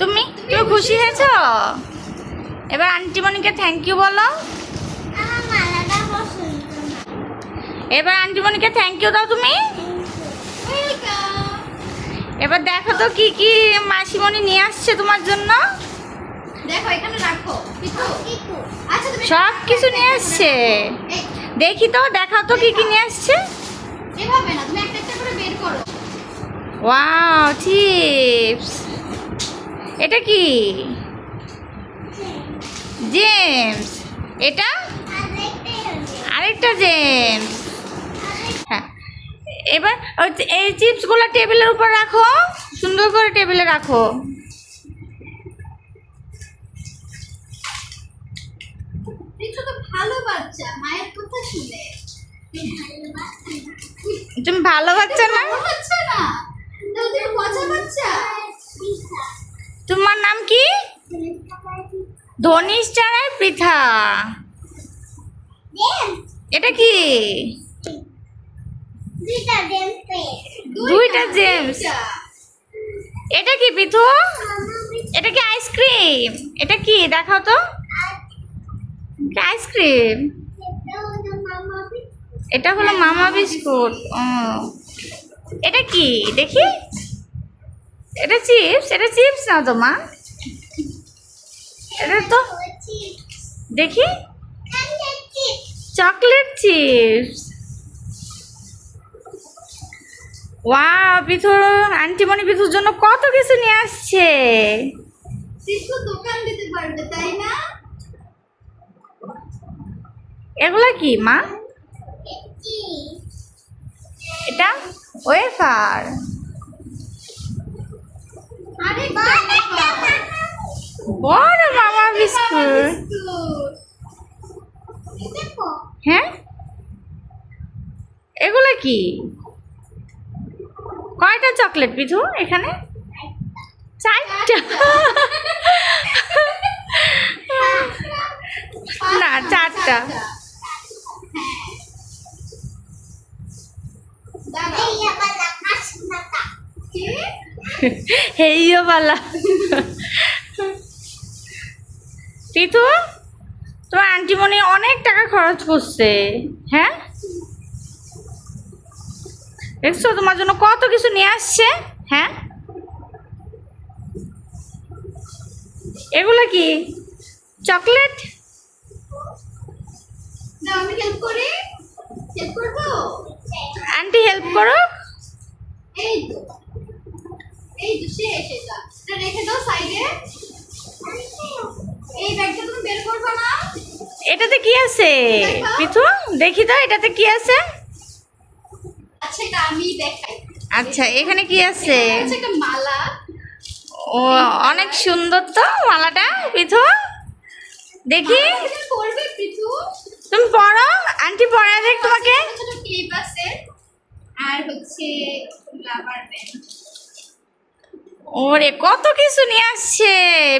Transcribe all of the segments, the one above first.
তুমি? তুমি খুশি হয়েছ? এবার আন্টি মনিকে থ্যাংক ইউ বলো। এবার আন্টি মনিকে থ্যাংক ইউ দাও তুমি। এবার দেখো তো কি কি মাসিমণি নিয়ে আসছে তোমার জন্য। দেখো এখানে রাখো। পিতু আচ্ছা সব কিছু নিয়ে আসছে। দেখি তো দেখাও তো কি কি নিয়ে আসছে। এভাবে না তুমি একটা একটা করে বের করো। ওয়াও চিপস এটা কি? জেমস এটা? আরেকটা জেমস হ্যাঁ। এবার এই চিপসগুলো টেবিলের উপর রাখো। সুন্দর করে টেবিলে রাখো। ভালো বাচ্চা মায়ের কথা শুনে। তুমি ভালো বাচ্চা না ভালো বাচ্চা না তাহলে তুমি মজা বাচ্চা তোমার নাম কি? ধনিশ চারায় পৃথা এটা কি? দুইটা জেমস এটা কি পিথু এটা কি আইসক্রিম? এটা কি? দেখাও তো। আইসক্রিম। এটা হলো মামা বিস্কুট। ও। এটা কি? দেখি। এটা চিপস? এটা চিপস না তো মা? এটা তো দেখি। Chocolate chips. ওয়া পিথুর আন্টিমণি পিথুর জন্য কত কিছু নিয়ে আসছে। দোকান দিতে পারবে তাই না? এগুলা কি মা? এটা ওয়েফার। আরে বিস্কুট হ্যাঁ? এগুলা কি? কয়টা চকলেট পিথু এখানে? চারটা। না চারটা। হেইও বালা। পিথু তোমার আন্টিমণি অনেক টাকা খরচ করছে। হ্যাঁ? দেখছ তোমার জন্য কত কিছু নিয়ে আসছে হ্যাঁ? এগুলো কি? চকলেট? আন্টি হেল্প করো এই তো। শেষ এটা রেখে দাও সাইডে এই ব্যাগটা তুমি বের করবে না? এটাতে কি আছে? পিথু দেখি তো এটাতে কি আছে? আচ্ছা এটা আমি দেখাই। আচ্ছা এখানে কি আছে? একটা মালা। ও অনেক সুন্দর তো মালাটা পিথু। দেখি। তুমি পড়ো আন্টি পড়া দেখ তোমাকে। ছোট ছোট ক্লিপ আছে। আর হচ্ছে রাবার ব্যান্ড ওরে কত কিছু নিয়ে আসছে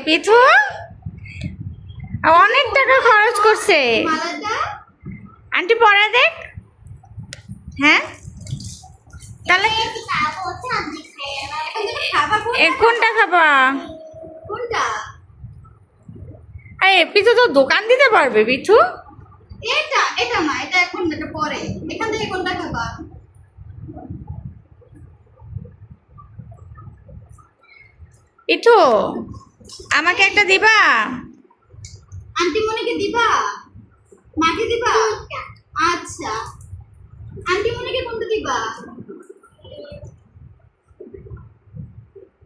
পিথু। অনেক টাকা খরচ করছে। আন্টি পড়া দেখ। হ্যাঁ? তাহলে কোনটা খাবা। কোনটা আরে পিথু তো দোকান দিতে পারবে পিথু এটা এটা না এটা এখন এটা পরে। এখান থেকে কোনটা খাবা? পিথু আমাকে একটা দিবা? আন্টি মনিকে দিবা? মাকে দিবা? আচ্ছা। আন্টি মনিকে কোনটা দিবা?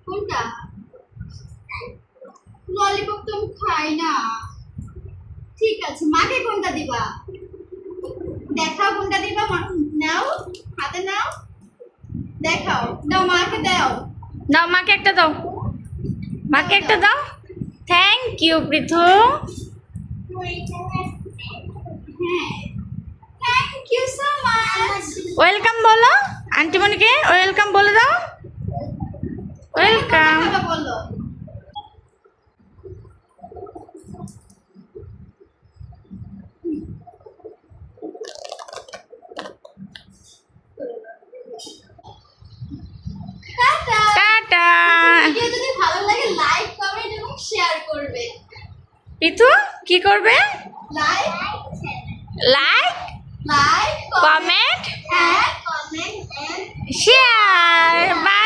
কোনটা? ললিপপ তো আমি খাই না। ঠিক আছে মাকে কোনটা দিবা? দেখাও কোনটা দিবা মা- নাও হাতে নাও। দেখাও দাও মাকে দাও। দাও মাকে একটা দাও। মাকে একটা দাও। Thank you Prithu. ওয়েলকাম বলো। আন্টিমণিকে ওয়েলকাম বলে দাও। ওয়েলকাম বলো টাটা ভিডিও যদি ভালো লাগে লাইক পিতু কি করবে? Like like comment share bye